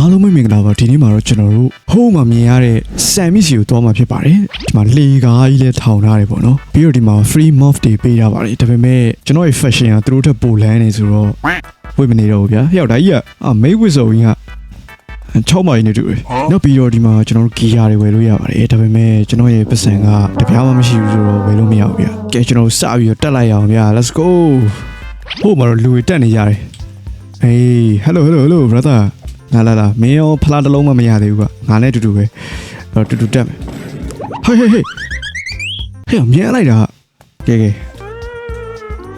အားလုံးပဲမင်္ဂလာပါဒီနေ့မှာတော့ကျွန်တော်တို့ဟိုးမှာမြင်ရတဲ့ဆမ်မီစီကိုသွားမှာဖြစ်ပါတယ်ဒီမှာလေကားကြီးလည်းထောင်ထားတယ်ပေါ့နော်ပြီးတော့ဒီမှာ free moth တွေပေးထားပါတယ်ဒါပေမဲ့ကျွန်တော်ရဲ့ fashion ကသူတို့ထက်ပိုလန်းနေဆိုတော့ဝိတ်မနေတော့ဘူးဗျာဟျောက်ဒါကြီးကအာမိတ်ဝစ်ဆိုကြီးက6မိုင်နေတူတယ်နောက်ပြီးတော့ဒီမှာကျွန်တော်တို့ဂီယာတွေဝယ်လို့ရပါတယ်ဒါပေမဲ့ကျွန်တော်ရဲ့ပတ်စံကတပြားမှမရှိဘူးဆိုတော့ဝယ်လို့မရဘူးဗျာကဲကျွန်တော်စပြီးတော့တက်လိုက်ရအောင်ဗျာ let's go ဟိုမှာတော့လူတွေတက်နေကြတယ် Hey hello hello hello brother လာလာလာမင်းရောဖလားတစ်လုံးမှမရသေးဘူးကငါနဲ့အတူတူပဲတော့တူတူတက်မယ်ဟေးဟေးဟေးဟေးမြင်လိုက်တာကဲကဲ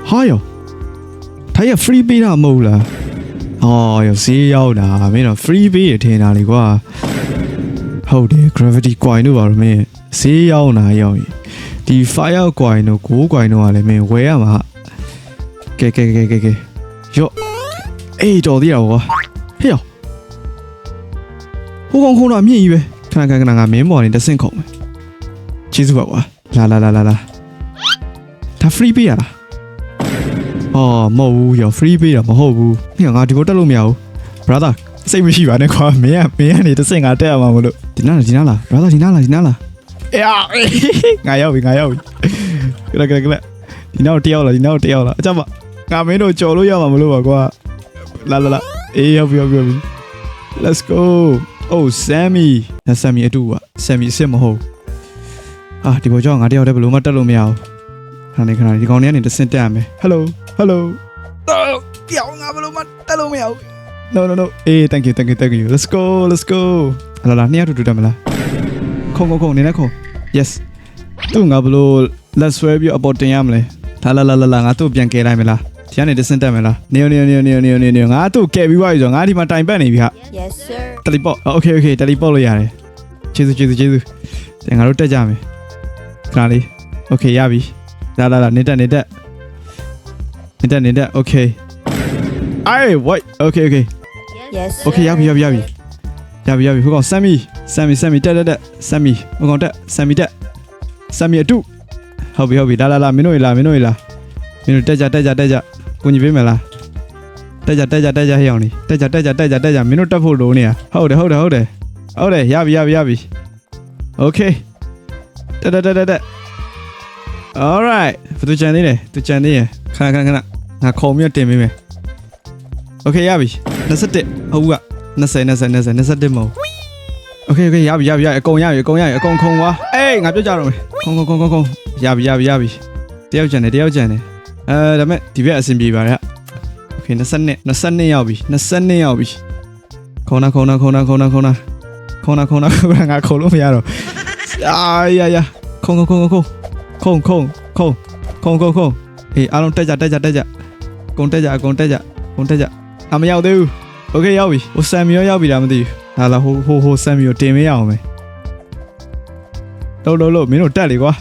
ဟာယောထိုင်ရ free ပေးတာမဟုတ်လားဟောယောဈေးရောက်တာမင်းတော့ free ပေးရထင်တာလေကွာဟုတ်တယ် gravity coin တို့ပါတော့မင်းဈေးရောက်တာရောက်ရင်ဒီ fire coin တို့ gold coin တို့ကလည်းမင်းဝယ်ရမှာကဲကဲကဲကဲကဲယော့အေးတော်သေးတာကွာဟေ့ရော ဟိုကောင်ခုံတော့အမြင့်ကြီးပဲခဏခဏခဏငါမင်းပေါ်နေတစ်ဆင့်ခုံမယ်ကျေးဇူးပါကွာလာလာလာလာလာဒါ free ပေးရလားအော်မဟုတ်ဘူးရော free ပေးတာမဟုတ်ဘူးညငါဒီဘောတက်လို့မရဘူး brother စိတ်မရှိပါနဲ့ကွာမင်းကမင်းကနေတစ်ဆင့်ငါတက်ရမှာမလို့ဒီနားလားဒီနားလား brother ဒီနားလားဒီနားလားအေးအာငါရောက်ပြီငါရောက်ပြီကလကလကလဒီနောက်တယောက်လားဒီနောက်တယောက်လားအကြမ်းပါငါမင်းတို့ကြော်လို့ရမှာမလို့ပါကွာလာလာလာအေးရောက်ပြီရောက်ပြီရော က်ပြီ let's go oh sammy နာ sammy အတူက sammy အစ်စ်မဟုတ်အာဒီဘောကြောင့်ငါတယောက်တည်းဘယ်လိုမှတက်လို့မရဘူးခဏနေခဏနေဒီကောင်လေးကနေတစ်ဆင့်တက်ရမယ် hello hello တယောက်ငါဘယ်လိုမှတက်လို့မရဘူး no no no အေး thank you thank you thank you let's go let's go လာလာနှစ်ယောက်တူတူတက်မလားခုံခုံခုံနေနဲ့ခုံ yes သူငါဘယ်လိုလက်ဆွဲပြီးအပေါ်တင်ရမလဲလာလာလာလာလာငါသူ့ပြန်ကဲလိုက်မလား ဒီကနေတစ်ဆင့်တက်မယ်လားနေနေနေနေနေနေနေငါသူ့ကဲပြီးွားပြီဆိုတော့ငါဒီမှာတိုင်ပတ်နေပြီဟာ Yes sir တယ်လီပေါ့โอเคโอเคတယ်လီပေါ့လို့ရတယ်ကျေးဇူးကျေးဇူးကျေးဇူးတဲ့ငါတို့တက်ကြမယ်ခဏလေးโอเคရပြီလာလာလာနေတက်နေတက်နေတက်နေတက်โอเคအိုင်ဝိုက်โอเคโอเค Yes โอเคရပြီရပြီရပြီရပြီရပြီဟိုကောင်ဆမ်မီဆမ်မီဆမ်မီတက်တက်တက်ဆမ်မီဟိုကောင်တက်ဆမ်မီတက်ဆမ်မီအတူဟုတ်ပြီဟုတ်ပြီလာလာလာမင်းတို့ရေလာမင်းတို့ရေလာမင်းတို့တက်ကြတက်ကြတက်ကြ ကိုညီပေးမယ်လားတက်ကြတက်ကြတက်ကြဟဲ့အောင်နေတက်ကြတက်ကြတက်ကြတက်ကြမင်းတို့တက်ဖို့လိုနေတာဟုတ်တယ်ဟုတ်တယ်ဟုတ်တယ်ဟုတ်တယ်ရပြီရပြီရပြီโอเคတက်တက်တက်တက်တက် alright ဘယ်သူကြံသေးလဲသူကြံသေးရခဏခဏခဏငါခုံမြတ်တင်ပေးမယ်โอเคရပြီ21ဟုတ်က20 20 20 21မဟုတ်โอเคโอเคရပြီရပြီရပြီအကုန်ရပြီအကုန်ရပြီအကုန်ခုံသွားအေးငါပြောကြတော့မယ်ခုံခုံခုံခုံခုံရပြီရပြီရပြီတယောက်ကြံတယ်တယောက်ကြံတယ် အဲဒါမဲ့ဒီဘက်အဆင်ပြေပါရဲ့โอเค22 22ရောက်ပြီ22ရောက်ပြီခုံနာခုံနာခုံနာခုံနာခုံနာခုံနာခုံနာခုံနာငါခုံလို့မရတော့အာရရခုံခုံခုံခုံခုံခုံခုံခုံခုံခုံအေးအားလုံးတက်ကြတက်ကြတက်ကြကုန်တက်ကြအကုန်တက်ကြကုန်တက်ကြအမရောက်သေးဘူး โอเคရောက်ပြီဟိုဆမ်မီရောရောက်ပြီလားမသိဘူးဟာလာဟိုဟိုဟိုဆမ်မီကိုတင်မရအောင်မယ်လို့လို့လို့မင်းတို့တက်လေကွာ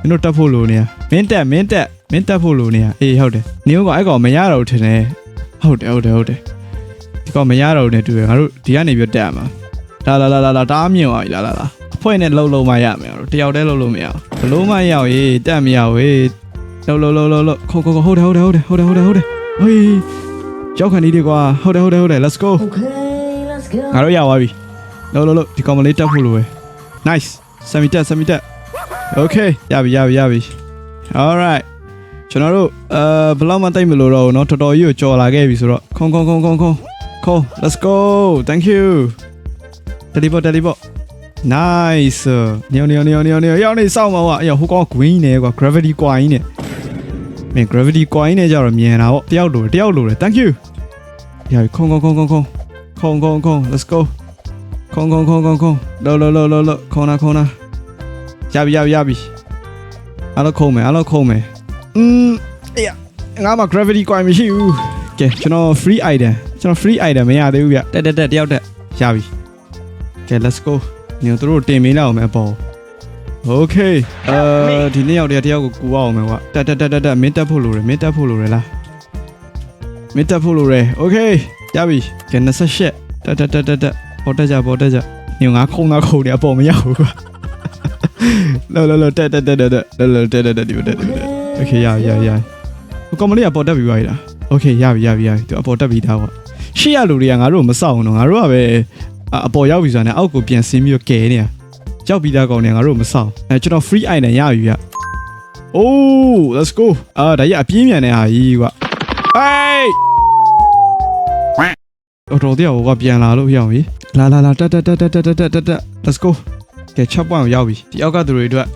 မင်းတို့တက်ဖို့လိုနေရမင်းတက်မင်းတက် မင်းတက်ဖို့လိုနေရအေးဟုတ်တယ်နေကအဲ့ကောင်မရတော့ဘူးထင်တယ်ဟုတ်တယ်ဟုတ်တယ်ဟုတ်တယ်ဒီကောင်မရတော့ဘူးနဲ့တူရငါတို့ဒီကနေပြတက်ရမှာလာလာလာလာလာတားမြင်သွားပြီလာလာလာအဖွဲ့နဲ့လှုပ်လှုပ်မှရမယ်တို့တယောက်တည်းလှုပ်လို့မရဘူးဘလို့မှရောက်ရေးတက်မရဝေးလှုပ်လှုပ်လှုပ်လှုပ်လှုပ်ခုတ်ခုတ်ခုတ်ဟုတ်တယ်ဟုတ်တယ်ဟုတ်တယ်ဟုတ်တယ်ဟုတ်တယ်ဟုတ်တယ်ဟေးရောက်ခံနေတယ်ကွာဟုတ်တယ်ဟုတ်တယ်ဟုတ်တယ် let's go Okay let's go ငါတို့ရသွားပြီလို့လို့လို့ဒီကောင်မလေးတက်ဖို့လိုပဲ nice ဆမ်မီတက်ဆမ်မီတက် okay ရပြီရပြီရပြီ alright ကျွန်တော်တို့အဲဘယ်လောက်မှတိတ်မလို့တော့ဘူးเนาะတော်တော်ကြီးကိုကြော်လာခဲ့ပြီဆိုတော့ခုံခုံခုံခုံခုံခုံ let's go thank you teleport teleport nice ညောင်ညောင်ညောင်ညောင်ညောင်ရောက်နေစောက်မှာကွာအယောဟိုကောင် green နဲ့ကွာ gravity ကွာကြီးနဲ့မင်း gravity ကွာကြီးနဲ့ကြတော့မြင်တာပေါ့တယောက်လိုတယ်တယောက်လိုတယ် thank you ရပြီခုံခုံခုံခုံခုံခုံခုံခုံ let's go ခုံခုံခုံခုံခုံလောလောလောလောလောခုံနာခုံနာရပြီရပြီရပြီအားလုံးခုံမယ်အားလုံးခုံမယ် อืมအေးရငါမှ gravity ကွာမရှိဘူးကဲကျွန်တော် free item ကျွန်တော် free item မရသေးဘူးဗျတက်တက်တက်တယောက်တက်ရပြီကဲ let's go ညတို့တို့တင်မေးလောက်အောင်မယ်ပေါ့ Okay အဲဒီနေ့ရောက်တည်းတယောက်ကိုကူအောင်မယ်ကွာတက်တက်တက်တက်တက်မင်းတက်ဖို့လိုတယ်မင်းတက်ဖို့လိုတယ်လားမင်းတက်ဖို့လိုတယ် Okay ရပြီကဲ28တက်တက်တက်တက်တက်ပေါ်တက်ကြပေါ်တက်ကြညငါခုံသားခုံနေအပေါ်မရောက်ဘူးကွာလောလောလောတက်တက်တက်တက်လောလောတက်တက်တက်ဒီတက်တက် โอเคရပြီရပြီရပြီကော်မလေးကပေါ်တက်ပြီးပါရလားโอเคရပြီရပြီရပြီသူအပေါ်တက်ပြီးသားပေါ့ရှေ့ရလူတွေကငါတို့မစောက်အောင်တော့ငါတို့ကပဲအပေါ်ရောက်ပြီဆိုတာနဲ့အောက်ကိုပြန်ဆင်းပြီးတော့ကဲနေတာကြောက်ပြီးသားကောင်နေငါတို့မစောက်အဲကျွန်တော် free item ရပြီရ Oh let's go အာဒါကြီးအပြင်းမြန်တဲ့ဟာကြီးကွာ Hey တော်တော်တရားကပြန်လာလို့ရအောင်ကြီးလာလာလာတက်တက်တက်တက်တက်တက်တက် let's go ကဲ6 point ရောက်ပြီဒီအောက်ကသူတွေအတွက်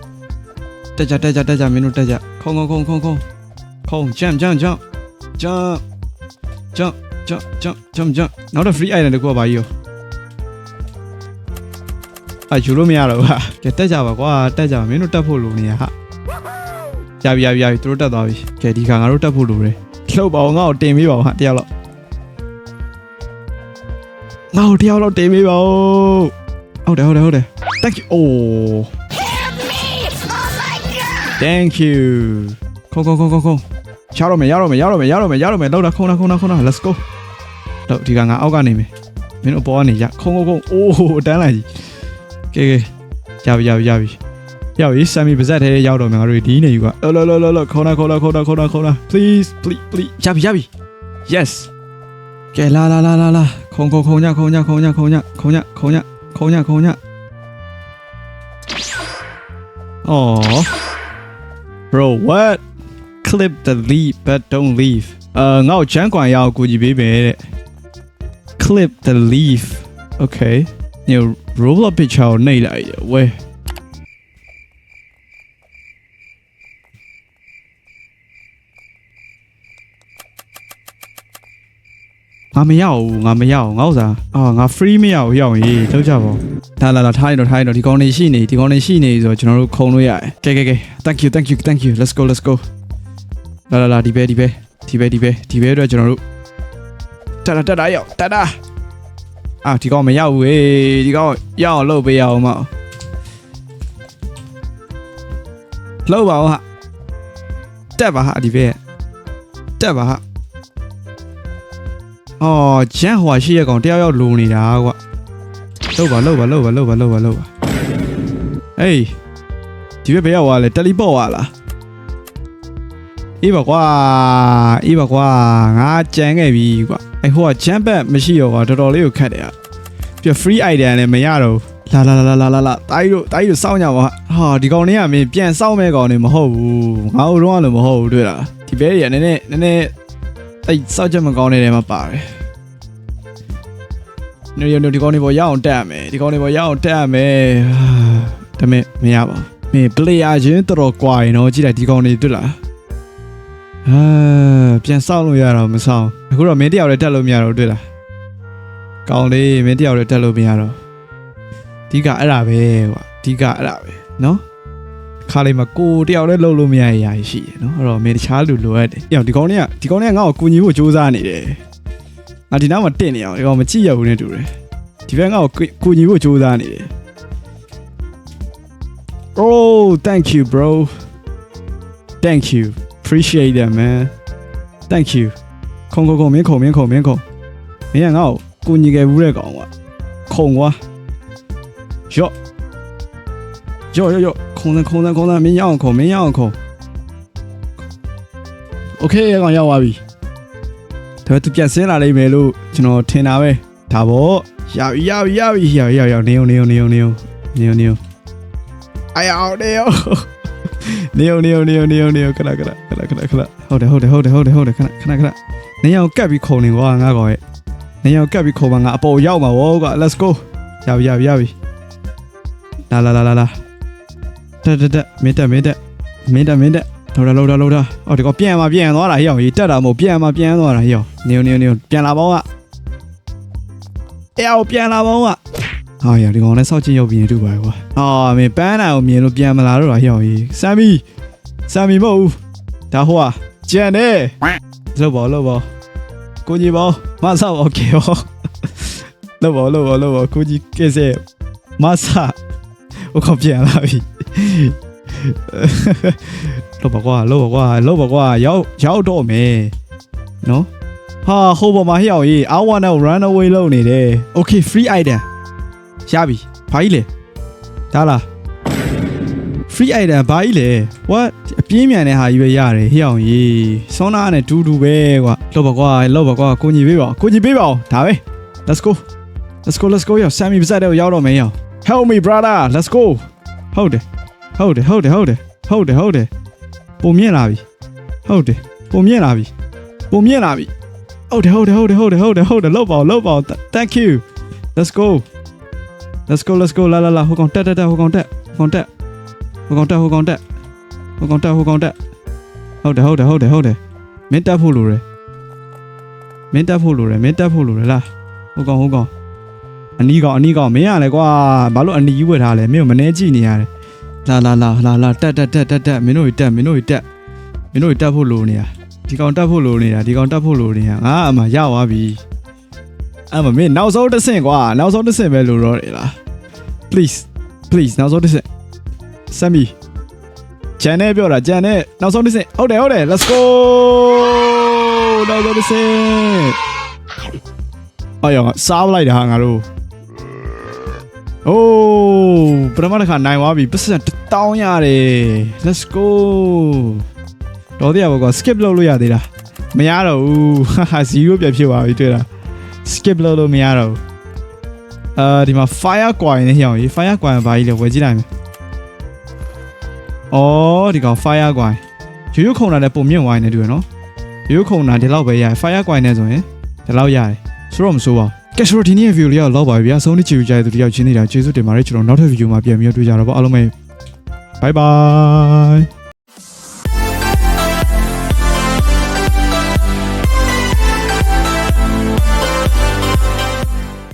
တက်ကြတက်ကြတက်ကြမင်းတို့တက်ကြခုံခုံခုံခုံခုံခုံ jump jump jump jump jump jump jump jump jump နောက်တော့ free item တကူကပါကြီးရောအာယူလို့မရတော့ဘူးဟာကဲတက်ကြပါကွာတက်ကြပါမင်းတို့တက်ဖို့လိုနေရဟာရပြီရပြီရပြီသူတို့တက်သွားပြီကဲဒီခါငါတို့တက်ဖို့လိုတယ်လှုပ်ပါအောင်ငါ့ကိုတင်ပေးပါအောင်ဟာတယောက်လောက်ငါ့ကိုတယောက်လောက်တင်ပေးပါဦးဟုတ်တယ်ဟုတ်တယ်ဟုတ်တယ် thank you oh thank you ခုံခုံခုံခုံခုံရတော့မယ်ရတော့မယ်ရတော့မယ်ရတော့မယ်ရတော့မယ်လောက်တာခုံတာခုံတာခုံတာ let's go တော့ဒီကငါအောက်ကနေမယ်မင်းတို့အပေါ်ကနေရခုံခုံခုံအိုးတန်းလိုက်ကြီးကဲကဲရပြီရပြီရပြီရောက်ပြီဆမ်မီပါဇက်ထဲရောက်တော့မယ်ငါတို့ဒီနေယူကလောလောလောလောလောခုံတာခုံတာခုံတာခုံတာခုံတာ please please please ရပြီရပြီ yes ကဲလာလာလာလာလာခုံခုံခုံညခုံညခုံညခုံညခုံညခုံညခုံညခုံညအော် Bro, what? Clip the leaf, but don't leave. Uh, now Jan Guan Yao, good evening. Clip the leaf. Okay. You roll up the each other, Nay, wait. ငါမရဘူးငါမရဘူးငါဥစားအာငါ free မရဘူးရောက်ရင်လောက်ကြပါဦးလာလာလာထိုင်းတော့ထိုင်းတော့ဒီကောင်နေရှိနေဒီကောင်နေရှိနေဆိုတော့ကျွန်တော်တို့ခုံလို့ရတယ်ကဲကဲကဲ thank you thank you thank you let's go let's go လာလာလာဒီဘဲဒီဘဲဒီဘဲဒီဘဲဒီဘဲအတွက်ကျွန်တော်တို့တက်တာတက်တာရောက်တက်တာအာဒီကောင်မရောက်ဘူးဟေးဒီကောင်ရအောင်လှုပ်ပေးရအောင်မအောင်လှုပ်ပါဦးဟာတက်ပါဟာဒီဘဲတက်ပါဟာ အော်ဂျန်ဟွာရှိရကောင်တယောက်ယောက်လိုနေတာကွာလှုပ်ပါလှုပ်ပါလှုပ်ပါလှုပ်ပါလှုပ်ပါလှုပ်ပါအေးဒီဘဲဘယ်ရောက်သွားလဲတယ်လီပေါ့သွားလားအေးပါကွာအေးပါကွာငါကြမ်းခဲ့ပြီကွာအဲဟိုကဂျမ်ဘက်မရှိတော့ကွာတော်တော်လေးကိုခတ်တယ်อ่ะပြီးတော့ free idea လည်းမရတော့ဘူးလာလာလာလာလာလာတာကြီးတို့တာကြီးတို့စောင့်ကြပါဟာဒီကောင်လေးကမင်းပြန်စောင့်မဲ့ကောင်နေမဟုတ်ဘူးငါတို့တော့လည်းမဟုတ်ဘူးတွေ့လားဒီဘဲတွေကနည်းနည်းနည်းနည်း အဲ့စောက်ချက်မကောင်းတဲ့ထဲမှာပါတယ်နေရနေဒီကောင်းနေပေါ်ရအောင်တက်ရမယ်ဒီကောင်းနေပေါ်ရအောင်တက်ရမယ်ဒါပေမဲ့မရပါဘူးမင်း player ချင်းတော်တော်ကွာရင်တော့ကြည့်လိုက်ဒီကောင်းနေတွေ့လားအာပြန်စောက်လို့ရတော့မစောက်အခုတော့မင်းတယောက်လည်းတက်လို့မရတော့တွေ့လားကောင်းလေးမင်းတယောက်လည်းတက်လို့မရတော့အဓိကအဲ့ဒါပဲကွာအဓိကအဲ့ဒါပဲနော် ခါလေးမှာကိုတယောက်လည်းလှုပ်လို့မရတဲ့အရာရှိတယ်နော်အဲ့တော့မင်းတခြားလူလိုအပ်တယ်အဲ့တော့ဒီကောင်လေးကဒီကောင်လေးကငါ့ကိုကူညီဖို့စူးစမ်းနေတယ်ငါဒီနောက်မှာတင့်နေအောင်ဒီကောင်မကြည့်ရဘူးနဲ့တူတယ်ဒီဘက်ငါ့ကိုကူညီဖို့စူးစမ်းနေတယ် Oh thank you bro thank you appreciate that man thank you ခုံခုံခုံမင်းခုံမင်းခုံမင်းခုံမင်းကငါ့ကိုကူညီခဲ့ဘူးတဲ့ကောင်ကခုံကွာရော့ရော့ရော့ ခုံစံခုံစံခုံစံမင်းရအောင်ခုံမင်းရအောင်ခုံ okay ရကောင်ရောက်သွားပြီဒါပေမဲ့သူပြန်ဆင်းလာလိမ့်မယ်လို့ကျွန်တော်ထင်တာပဲဒါပေါ့ရပြီရပြီရပြီရပြီရပြီနေုံနေုံနေုံနေုံနေုံနေုံအယောနေုံနေုံနေုံနေုံနေုံနေုံခဏခဏခဏခဏခဏဟုတ်တယ်ဟုတ်တယ်ဟုတ်တယ်ဟုတ်တယ်ဟုတ်တယ်ခဏခဏခဏနေအောင်ကပ်ပြီးခုံနေကွာငါကောင်ရဲ့နေအောင်ကပ်ပြီးခုံပါငါအပေါ်ရောက်မှာဗောကွာ let's go ရပြီရပြီရပြီလာလာလာလာလာ တက်တက်တက်မင်းတက်မင်းတက်မင်းတက်မင်းတက်လောက်တာလောက်တာလောက်တာအော်ဒီကောင်ပြန်มาပြန်သွားတာဟိအောင်ကြီးတက်တာမဟုတ်ပြန်มาပြန်သွားတာဟိအောင်နေုံနေုံနေုံပြန်လာပေါင်းကအဲအောင်ပြန်လာပေါင်းကဟာရဒီကောင်လည်းစောက်ချင်းရုပ်ပြင်တူပါကွာအာမင်းပန်းတာကိုမြင်လို့ပြန်မလာတော့တာဟိအောင်ကြီးဆမ်မီဆမ်မီမဟုတ်ဘူးဒါဟိုကကြံနေလောက်ပါလောက်ပါကိုကြီးပါမဆောက်โอเคပါလောက်ပါလောက်ပါလောက်ပါကိုကြီးကဲစေမဆာဟိုကောင်ပြန်လာပြီ လောက်ပါကွာလောက်ပါကွာလောက်ပါကွာရောက်ရောက်တော့မယ်နော်ဟာဟိုပေါ်မှာဟျောက်ရေး I wanna run away လုပ်နေတယ် okay free item ရပြီဘာကြီးလဲဒါလား free item ဘာကြီးလဲ what အပြင်းမြန်တဲ့ဟာကြီးပဲရတယ်ဟျောက်ရေးဆောနာနဲ့တူတူပဲကွာလောက်ပါကွာလောက်ပါကွာကိုညီပေးပါကိုညီပေးပါဒါပဲ let's go let's go let's go ရောက်ဆမ်မီပစက်တဲ့ရောက်တော့မင်းရောက် help me brother let's go ဟုတ်တယ် ဟုတ်တယ်ဟုတ်တယ်ဟုတ်တယ်ဟုတ်တယ်ဟုတ်တယ်ပုံမြင့်လာပြီဟုတ်တယ်ပုံမြင့်လာပြီပုံမြင့်လာပြီဟုတ်တယ်ဟုတ်တယ်ဟုတ်တယ်ဟုတ်တယ်ဟုတ်တယ်ဟုတ်တယ်လောက်ပါလောက်ပါ thank you let's go let's go let's go လာလာလာဟိုကောင်တက်တက်တက်ဟိုကောင်တက်ဟိုကောင်တက်ဟိုကောင်တက်ဟိုကောင်တက်ဟိုကောင်တက်ဟိုကောင်တက်ဟုတ်တယ်ဟုတ်တယ်ဟုတ်တယ်ဟုတ်တယ်မင်းတက်ဖို့လိုတယ်မင်းတက်ဖို့လိုတယ်မင်းတက်ဖို့လိုတယ်လားဟိုကောင်ဟိုကောင်အနီးကောင်အနီးကောင်မင်းရလဲကွာဘာလို့အနီးကြီးဝတ်ထားလဲမင်းကိုမနှဲကြည့်နေရတယ် လာလာလာလာလာတက်တက်တက်တက်တက်မင်းတို့တက်မင်းတို့တက်မင်းတို့တက်ဖို့လိုနေတာဒီကောင်တက်ဖို့လိုနေတာဒီကောင်တက်ဖို့လိုနေတာငါအမှရသွားပြီအမမင်းနောက်ဆုံးတစ်ဆင့်ကွာနောက်ဆုံးတစ်ဆင့်ပဲလိုတော့တယ်လား please please နောက်ဆုံးတစ်ဆင့်ဆမ်မီဂျန်နဲ့ပြောတာဂျန်နဲ့နောက်ဆုံးတစ်ဆင့်ဟုတ်တယ်ဟုတ်တယ် let's go နောက်ဆုံးတစ်ဆင့်အော်ရောစားလိုက်တာဟာငါတို့အိုး ပထမတစ်ခါနိုင်သွားပြီပတ်စံတောင်းရတယ် let's go တော်တရားဘောက skip လုပ်လို့ရသေးလားမရတော့ဘူးဟာဟာ0ပြဖြစ်သွားပြီတွေ့လား skip လုပ်လို့မရတော့ဘူးအာဒီမှာ fire coin နဲ့ဟျောင်းကြီး fire coin ဘာကြီးလဲဝယ်ကြည့်လိုက်မယ်အော်ဒီကောင် fire coin ရိုးရိုးခုံတာလည်းပုံမြင့်ဝိုင်းနေတူရနော်ရိုးရိုးခုံတာဒီလောက်ပဲရတယ် fire coin နဲ့ဆိုရင်ဒီလောက်ရတယ်ဆိုတော့မဆိုးပါဘူး ကဲဆိုတော့ဒီနေ့ view လေးကတော့လောက်ပါပြီဗျာဆုံးနေချီကြတဲ့သူတယောက်ချင်းနေတာကျေးဇူးတင်ပါတယ်ကျွန်တော်နောက်ထပ် video မှာပြန်ပြီးတော့တွေ့ကြတော့ပါအားလုံးပဲ bye bye